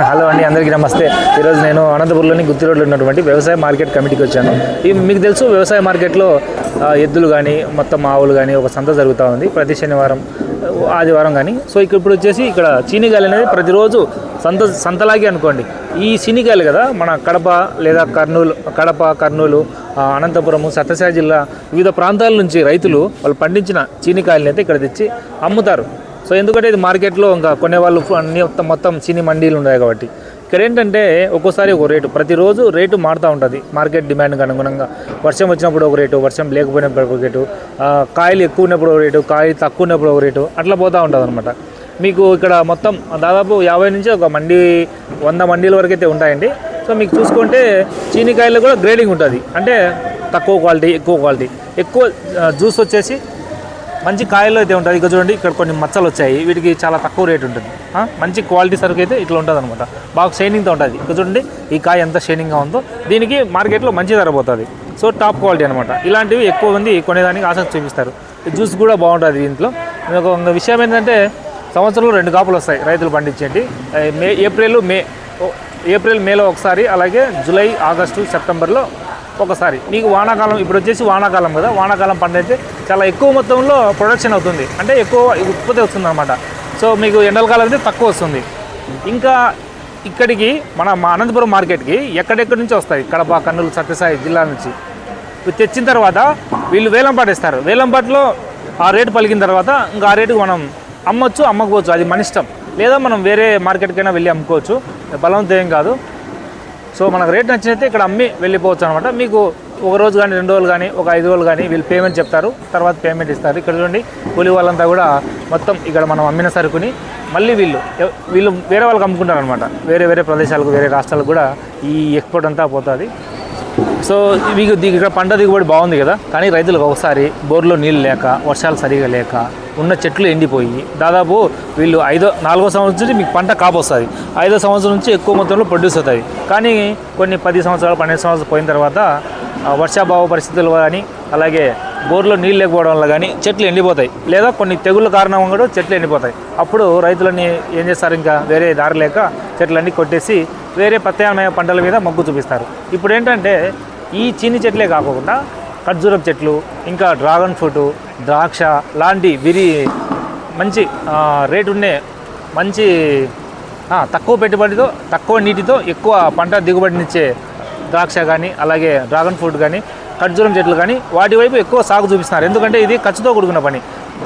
Hello అండి అందరికీ నమస్తే. ఈరోజు నేను అనంతపురంలోని గుత్తి రోడ్లో ఉన్నటువంటి వ్యవసాయ మార్కెట్ కమిటీకి వచ్చాను. ఈ మీకు తెలుసు వ్యవసాయ మార్కెట్లో ఎద్దులు కానీ మొత్తం ఆవులు కానీ ఒక సంత జరుగుతూ ఉంది ప్రతి శనివారం ఆదివారం కానీ సో ఇక్కడ ఇప్పుడు వచ్చేసి ఇక్కడ చీనిగాయలు అనేది ప్రతిరోజు సంత సంతలాగే అనుకోండి. ఈ చీనిగాయలు కదా మన కడప లేదా కర్నూలు కడప కర్నూలు అనంతపురము సత్యసాయి జిల్లా వివిధ ప్రాంతాల నుంచి రైతులు వాళ్ళు పండించిన చీనీకాయలని అయితే ఇక్కడ తెచ్చి అమ్ముతారు. సో ఎందుకంటే ఇది మార్కెట్లో ఇంకా కొనేవాళ్ళు అన్ని మొత్తం మొత్తం మండీలు ఉన్నాయి కాబట్టి. ఇక్కడ ఏంటంటే ఒక్కోసారి ఒక రేటు ప్రతిరోజు రేటు మారుతూ ఉంటుంది. మార్కెట్ డిమాండ్కి అనుగుణంగా వర్షం వచ్చినప్పుడు ఒక రేటు వర్షం లేకపోయినప్పుడు ఒక రేటు కాయలు ఎక్కువ ఉన్నప్పుడు ఒక రేటు కాయలు తక్కువ ఉన్నప్పుడు ఒక రేటు అట్లా పోతూ ఉంటుంది అనమాట మీకు ఇక్కడ మొత్తం దాదాపు యాభై నుంచి ఒక మండి వంద మండీల వరకు అయితే ఉంటాయండి. సో మీకు చూసుకుంటే చీనికాయలు కూడా గ్రేడింగ్ ఉంటుంది. అంటే తక్కువ క్వాలిటీ ఎక్కువ క్వాలిటీ. ఎక్కువ జ్యూస్ వచ్చేసి మంచి కాయలు అయితే ఉంటుంది ఇక చూడండి ఇక్కడ కొన్ని మచ్చలు వచ్చాయి. వీటికి చాలా తక్కువ రేట్ ఉంటుంది. మంచి క్వాలిటీ సరుకు అయితే ఇట్లా ఉంటుంది అనమాట బాగా షైనింగ్తో ఉంటుంది. ఇక చూడండి ఈ కాయ ఎంత షైనింగ్గా ఉందో. దీనికి మార్కెట్లో మంచి ధర పోతుంది. సో టాప్ క్వాలిటీ అనమాట ఇలాంటివి ఎక్కువ మంది కొనేదానికి ఆసక్తి చూపిస్తారు. జ్యూస్ కూడా బాగుంటుంది దీంట్లో. ఒక విషయం ఏంటంటే సంవత్సరంలో రెండు కాపులు వస్తాయి రైతులు పండించేటి. మే ఏప్రిల్ మే ఏప్రిల్ మేలో ఒకసారి అలాగే జూలై ఆగస్టు సెప్టెంబర్లో ఒకసారి మీకు వానాకాలం ఇప్పుడు వచ్చేసి వానాకాలం కదా వానాకాలం పంట అయితే చాలా ఎక్కువ మొత్తంలో ప్రొడక్షన్ అవుతుంది. అంటే ఎక్కువ ఉత్పత్తి వస్తుంది అనమాట సో మీకు ఎండల కాలం అయితే తక్కువ వస్తుంది. ఇంకా ఇక్కడికి మన మా అనంతపురం మార్కెట్కి ఎక్కడెక్కడి నుంచి వస్తాయి? కడప కర్నూలు సత్యసాయి జిల్లా నుంచి. ఇవి తెచ్చిన తర్వాత వీళ్ళు వేలం పాటిస్తారు వేలం పాటలో ఆ రేటు పలికిన తర్వాత ఇంకా ఆ రేటుకు మనం అమ్మొచ్చు అమ్మకపోవచ్చు. అది మన ఇష్టం. లేదా మనం వేరే మార్కెట్కైనా వెళ్ళి అమ్ముకోవచ్చు. బలవంతం ఏం కాదు. సో మనకు రేట్ నచ్చినైతే ఇక్కడ అమ్మి వెళ్ళిపోవచ్చు అనమాట మీకు ఒక రోజు కానీ రెండు రోజులు కానీ ఒక ఐదు రోజులు కానీ వీళ్ళు పేమెంట్ చెప్తారు. తర్వాత పేమెంట్ ఇస్తారు. ఇక్కడ చూడండి కూలి వాళ్ళంతా కూడా మొత్తం ఇక్కడ మనం అమ్మిన సరుకుని మళ్ళీ వీళ్ళు వీళ్ళు వేరే వాళ్ళకి అమ్ముకుంటారు అనమాట వేరే వేరే ప్రదేశాలకు వేరే రాష్ట్రాలకు కూడా ఈ ఎక్స్పోర్ట్ అంతా పోతుంది. సో మీకు ఇక్కడ పంట దిగుబడి బాగుంది కదా? కానీ రైతులకు ఒకసారి బోర్లో నీళ్ళు లేక వర్షాలు సరిగా లేక ఉన్న చెట్లు ఎండిపోయి దాదాపు వీళ్ళు ఐదో నాలుగో సంవత్సరం నుంచి మీకు పంట కాపొస్తుంది ఐదో సంవత్సరం నుంచి ఎక్కువ మొత్తంలో ప్రొడ్యూస్ అవుతుంది కానీ కొన్ని పది సంవత్సరాలు పన్నెండు సంవత్సరాలు పోయిన తర్వాత వర్షాభావ పరిస్థితులు కానీ అలాగే బోర్లో నీళ్ళు లేకపోవడం వల్ల కానీ చెట్లు ఎండిపోతాయి. లేదా కొన్ని తెగుళ్ళ కారణంగా కూడా చెట్లు ఎండిపోతాయి. అప్పుడు రైతులని ఏం చేస్తారు ఇంకా? వేరే దారి లేక చెట్లన్నీ కొట్టేసి వేరే ప్రత్యామ్నాయ పంటల మీద మొగ్గు చూపిస్తారు. ఇప్పుడు ఏంటంటే ఈ చీని చెట్లే కాకుండా ఖర్జూరపు చెట్లు ఇంకా డ్రాగన్ ఫ్రూట్ ద్రాక్ష లాంటి విరి మంచి రేటు ఉండే మంచి తక్కువ పెట్టుబడితో తక్కువ నీటితో ఎక్కువ పంట దిగుబడినిచ్చే ద్రాక్ష కానీ అలాగే డ్రాగన్ ఫ్రూట్ కానీ ఖర్జూరం చెట్లు కానీ వాటి వైపు ఎక్కువ సాగు చూపిస్తున్నారు. ఎందుకంటే ఇది ఖర్చుతో కూడుకున్న పని.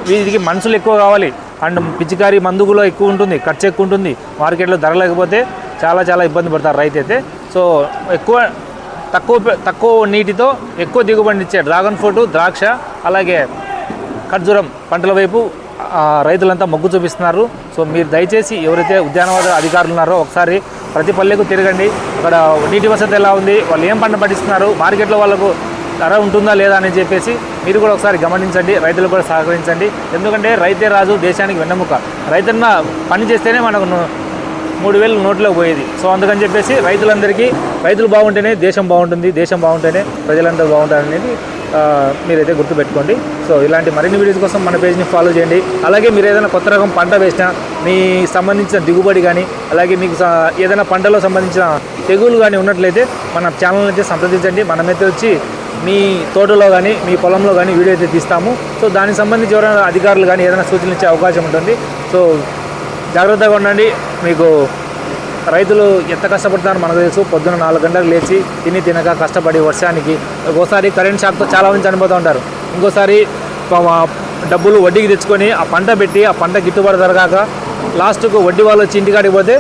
వీటికి మనుషులు ఎక్కువ కావాలి. అండ్ పిచికారీ మందుగులో ఎక్కువ ఉంటుంది ఖర్చు ఎక్కువ ఉంటుంది మార్కెట్లో ధర లేకపోతే చాలా చాలా ఇబ్బంది పడతారు రైతు అయితే సో ఎక్కువ తక్కువ తక్కువ నీటితో ఎక్కువ దిగుబడినిచ్చే డ్రాగన్ ఫ్రూట్ ద్రాక్ష అలాగే ఖర్జూరం పంటల వైపు రైతులంతా మొగ్గు చూపిస్తున్నారు. సో మీరు దయచేసి ఎవరైతే ఉద్యానవన అధికారులు ఉన్నారో ఒకసారి ప్రతి పల్లెకు తిరగండి. అక్కడ నీటి వసతి ఎలా ఉంది వాళ్ళు ఏం పంట పండిస్తున్నారు మార్కెట్లో వాళ్ళకు ధర ఉంటుందా లేదా అని చెప్పేసి మీరు కూడా ఒకసారి గమనించండి రైతులు కూడా సహకరించండి. ఎందుకంటే రైతే రాజు దేశానికి వెన్నెముక. రైతన్న పని చేస్తేనే మనకు మూడు వేలు నోట్లోకి పోయేది. సో అందుకని చెప్పేసి రైతులందరికీ రైతులు బాగుంటేనే దేశం బాగుంటుంది దేశం బాగుంటేనే ప్రజలందరూ బాగుంటారు అనేది మీరైతే గుర్తుపెట్టుకోండి. సో ఇలాంటి మరిన్ని వీడియోస్ కోసం మన పేజ్ని ఫాలో చేయండి. అలాగే మీరు ఏదైనా కొత్త రకం పంట వేసినా మీ సంబంధించిన దిగుబడి కానీ అలాగే మీకు ఏదైనా పంటలో సంబంధించిన తెగులు కానీ ఉన్నట్లయితే మన ఛానల్ అయితే సంప్రదించండి. మనమైతే వచ్చి మీ తోటలో కానీ మీ పొలంలో కానీ వీడియో అయితే తీస్తాము. సో దానికి సంబంధించి ఎవరైనా అధికారులు కానీ ఏదైనా సూచనలు ఇచ్చే అవకాశం ఉంటుంది. సో జాగ్రత్తగా ఉండండి. మీకు రైతులు ఎంత కష్టపడుతున్నారో మనకు తెలుసు. పొద్దున నాలుగు గంటలకు లేచి తిని తినక కష్టపడి వర్షానికి ఒకసారి కరెంట్ షాక్తో చాలా మంది చనిపోతూ ఉంటారు. ఇంకోసారి డబ్బులు వడ్డీకి తెచ్చుకొని ఆ పంట పెట్టి ఆ పంట గిట్టుబాటు జరగాక లాస్ట్కు వడ్డీ వాళ్ళు వచ్చి ఇంటికాడికి పోతే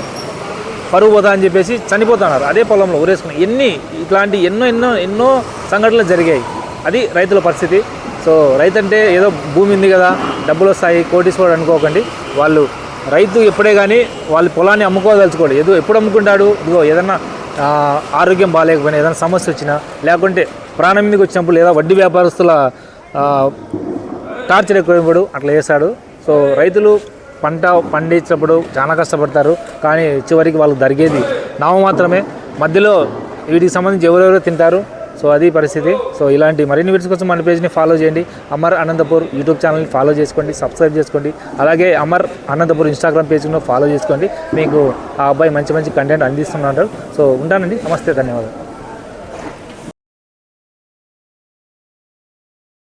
పరుగు పోతా అని చెప్పేసి చనిపోతున్నారు అదే పొలంలో ఊరేసుకుని ఎన్ని ఇట్లాంటి ఎన్నో ఎన్నో ఎన్నో సంఘటనలు జరిగాయి. అది రైతుల పరిస్థితి. సో రైతు అంటే ఏదో భూమి ఉంది కదా డబ్బులు వస్తాయి కోటీశ్వరుడు అనుకోకండి. వాళ్ళు రైతు ఎప్పుడే కానీ వాళ్ళ పొలాన్ని అమ్ముకోదలుచుకోడు. ఏదో ఎప్పుడు అమ్ముకుంటాడు? ఇదిగో ఏదన్నా ఆరోగ్యం బాగాలేకపోయినా ఏదైనా సమస్య వచ్చినా లేకుంటే ప్రాణం మీదకి వచ్చినప్పుడు లేదా వడ్డీ వ్యాపారస్తుల టార్చర్ ఎక్కువైనప్పుడు అట్లా చేశాడు సో రైతులు పంట పండించినప్పుడు చాలా కష్టపడతారు. కానీ చివరికి వాళ్ళకి జరిగేది నామ మాత్రమే మధ్యలో వీటికి సంబంధించి ఎవరెవరో తింటారు? సో అది పరిస్థితి. సో ఇలాంటి మరిన్ని వీడియోస్ కోసం మన పేజ్ని ఫాలో చేయండి. అమర్ అనంతపూర్ యూట్యూబ్ ఛానల్ని ఫాలో చేసుకోండి సబ్స్క్రైబ్ చేసుకోండి. అలాగే అమర్ అనంతపూర్ ఇన్స్టాగ్రామ్ పేజ్ను ఫాలో చేసుకోండి. మీకు ఆ అబ్బాయి మంచి మంచి కంటెంట్ అందిస్తున్నాడు. సో ఉంటానండి. నమస్తే ధన్యవాదాలు.